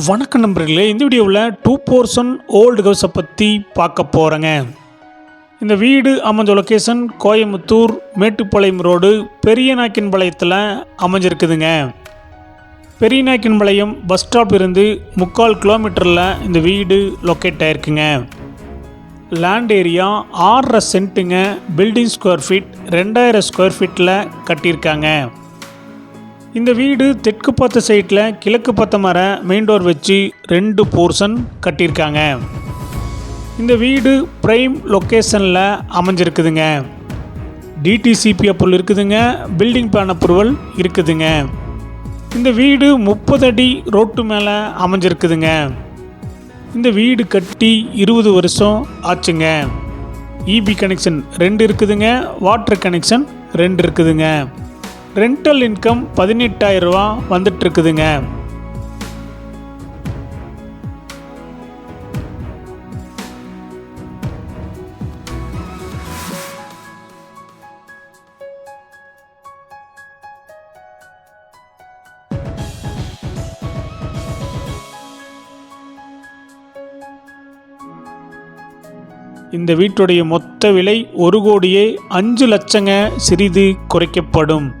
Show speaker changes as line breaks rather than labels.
வணக்கம் நண்பர்களே இந்த வீடியோவில் டூ போர்ஷன் ஓல்டு ஹவுஸை பற்றி பார்க்க போகிறேங்க இந்த வீடு அமைஞ்ச லொக்கேஷன் கோயம்புத்தூர் மேட்டுப்பாளையம் ரோடு பெரிய நாக்கின்பாளையத்தில் அமைஞ்சிருக்குதுங்க. பெரிய நாக்கின்பாளையம் பஸ் ஸ்டாப் இருந்து முக்கால் கிலோமீட்டரில் இந்த வீடு லொக்கேட் ஆயிருக்குங்க. லேண்ட் ஏரியா ஆறரை சென்ட்டுங்க பில்டிங் ஸ்கொயர் ஃபீட் ரெண்டாயிரம் ஸ்கொயர் ஃபீட்டில் கட்டியிருக்காங்க. இந்த வீடு தெற்கு பார்த்த சைட்டில் கிழக்கு பார்த்த மர மெயின் டோர் வச்சு ரெண்டு போர்ஷன் கட்டியிருக்காங்க. இந்த வீடு ப்ரைம் லொக்கேஷனில் அமைஞ்சிருக்குதுங்க. டிடிசிபி அப்ரூவல் இருக்குதுங்க பில்டிங் பிளான் அப்ரூவல் இருக்குதுங்க. இந்த வீடு முப்பது அடி ரோட்டு மேலே அமைஞ்சிருக்குதுங்க. இந்த வீடு கட்டி இருபது வருஷம் ஆச்சுங்க. இபி கனெக்ஷன் ரெண்டு இருக்குதுங்க வாட்டர் கனெக்ஷன் ரெண்டு இருக்குதுங்க. ரெண்டல் இன்கம் பதினெட்டாயிரம் ரூபா வந்துட்டுருக்குதுங்க. இந்த வீட்டுடைய மொத்த விலை ஒரு கோடியே அஞ்சு லட்சங்க சிறிது குறைக்கப்படும்.